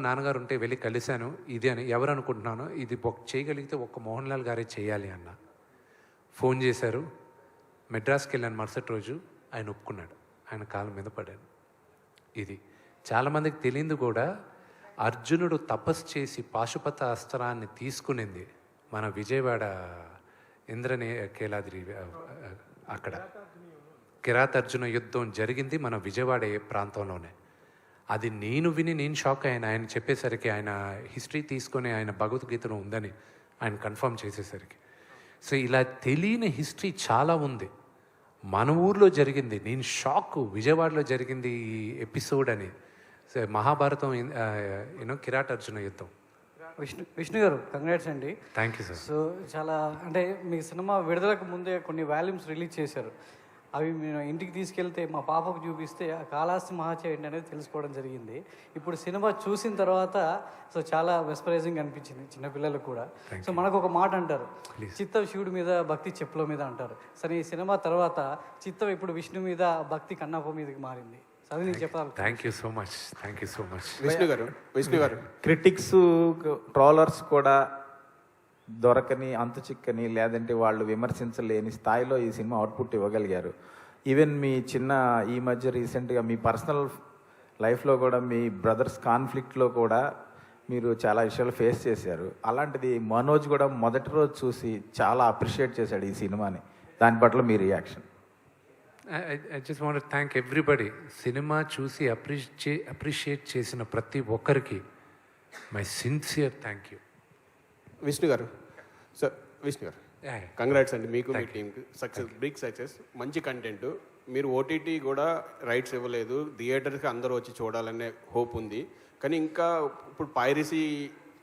నాన్నగారు ఉంటే వెళ్ళి కలిశాను. ఇది అని ఎవరు అనుకుంటున్నాను ఇది ఒక చేయగలిగితే ఒక్క మోహన్ లాల్ గారే చేయాలి అన్న. ఫోన్ చేశారు. మెడ్రాస్కి వెళ్ళాను మరుసటి రోజు. ఆయన ఒప్పుకున్నాడు. ఆయన కాళ్ళ మీద పడాను ఇది చాలామందికి తెలియదు కూడా అర్జునుడు తపస్సు చేసి పాశుపత అస్త్రాన్ని తీసుకునింది మన విజయవాడ ఇంద్రనే కేలాద్రి అక్కడ. కిరాతార్జున యుద్ధం జరిగింది మన విజయవాడ ఏ ప్రాంతంలోనే. అది నేను విని నేను షాక్ అయ్యాను ఆయన చెప్పేసరికి ఆయన హిస్టరీ తీసుకొని ఆయన భగవద్గీతలో ఉందని ఆయన కన్ఫర్మ్ చేసేసరికి. సో ఇలా తెలియని హిస్టరీ చాలా ఉంది. మన ఊర్లో జరిగింది. నేను షాక్ విజయవాడలో జరిగింది ఈ ఎపిసోడ్ అని. So Mahabharatam you know Kirat Arjuna యుద్ధం. విష్ణు విష్ణు గారు కంగ్రాట్స్ అండి. థ్యాంక్ యూ సార్ సో చాలా అంటే మీ సినిమా విడుదలకు ముందే కొన్ని వాల్యూమ్స్ రిలీజ్ చేశారు. అవి మేము ఇంటికి తీసుకెళ్తే మా పాపకు చూపిస్తే ఆ కాళాస్తి మహాచయ ఏంటి అనేది తెలుసుకోవడం జరిగింది. ఇప్పుడు సినిమా చూసిన తర్వాత సో చాలా మెస్పరైజింగ్ అనిపించింది చిన్నపిల్లలకు కూడా. సో మనకు ఒక మాట అంటారు చిత్తం శివుడి మీద భక్తి చెప్పుల మీద అంటారు. సరే ఈ సినిమా తర్వాత చిత్తం ఇప్పుడు విష్ణు మీద భక్తి కన్నప్ప మీదకి మారింది. సో అది నేను చెప్పాలి. Thank you so much thank you so much Vishnu గారు విష్ణు గారు. క్రిటిక్స్ ట్రోలర్స్ కూడా దొరకని అంతు చిక్కని లేదంటే వాళ్ళు విమర్శించలేని స్థాయిలో ఈ సినిమా అవుట్పుట్ ఇవ్వగలిగారు. ఈవెన్ మీ చిన్న ఈ మధ్య రీసెంట్గా మీ పర్సనల్ లైఫ్లో కూడా మీ బ్రదర్స్ కాన్ఫ్లిక్ట్లో కూడా మీరు చాలా విషయాలు ఫేస్ చేశారు. అలాంటిది మనోజ్ కూడా మొదటి రోజు చూసి చాలా అప్రిషియేట్ చేశాడు ఈ సినిమాని. దాని పట్ల మీ reaction? I just want thank everybody cinema చూసి అప్రిషియే అప్రిషియేట్ చేసిన ప్రతి ఒక్కరికి my sincere thank you Vishnu గారు. సార్ విష్ణు గారు. కంగ్రాట్స్ అండి మీకు మీ టీంకి సక్సెస్ బిగ్ సక్సెస్ మంచి కంటెంట్ మీరు ఓటీటీ కూడా రైట్స్ ఇవ్వలేదు. థియేటర్కి అందరూ వచ్చి చూడాలనే హోప్ ఉంది. కానీ ఇంకా ఇప్పుడు పైరసీ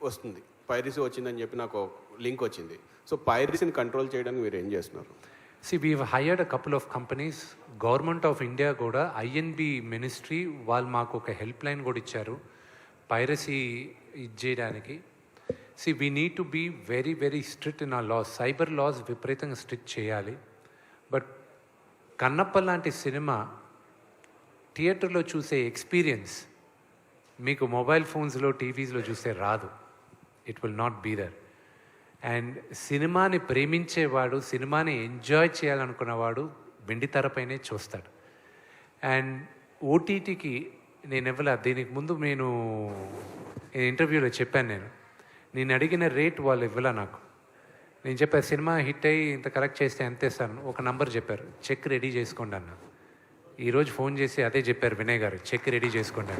వస్తుంది. పైరసీ వచ్చిందని చెప్పి నాకు లింక్ వచ్చింది. సో పైరసీని కంట్రోల్ చేయడానికి మీరు ఏం చేస్తున్నారు? So we hired a couple of companies government of India కూడా ఐఎన్బి మినిస్ట్రీ వాళ్ళు మాకు ఒక హెల్ప్ లైన్ కూడా ఇచ్చారు. పైరసీ ఇది చేయడానికి so we need to be very very strict in a laws cyber laws విపరీతంగా స్ట్రిక్ట్ చేయాలి. బట్ కన్నప్ప లాంటి సినిమా థియేటర్లో చూసే ఎక్స్పీరియన్స్ మీకు మొబైల్ ఫోన్స్లో టీవీస్లో చూస్తే రాదు. It will not be there and సినిమాని ప్రేమించేవాడు సినిమాని ఎంజాయ్ చేయాలనుకున్నవాడు వెండి తెరపైనే చూస్తాడు. అండ్ ఓటీటీకి నేను ఇవ్వలే దీనికి ముందు నేను ఇంటర్వ్యూలో చెప్పాను నేను. నేను అడిగిన రేట్ వాళ్ళు ఇవ్వలే నాకు. నేను చెప్పాను సినిమా హిట్ అయ్యి ఇంత కరెక్ట్ చేస్తే ఎంత ఇస్తాను ఒక నంబర్ చెప్పారు. చెక్ రెడీ చేసుకోండి అన్న. ఈరోజు ఫోన్ చేసి అదే చెప్పారు వినయ్ గారు. చెక్ రెడీ చేసుకోండి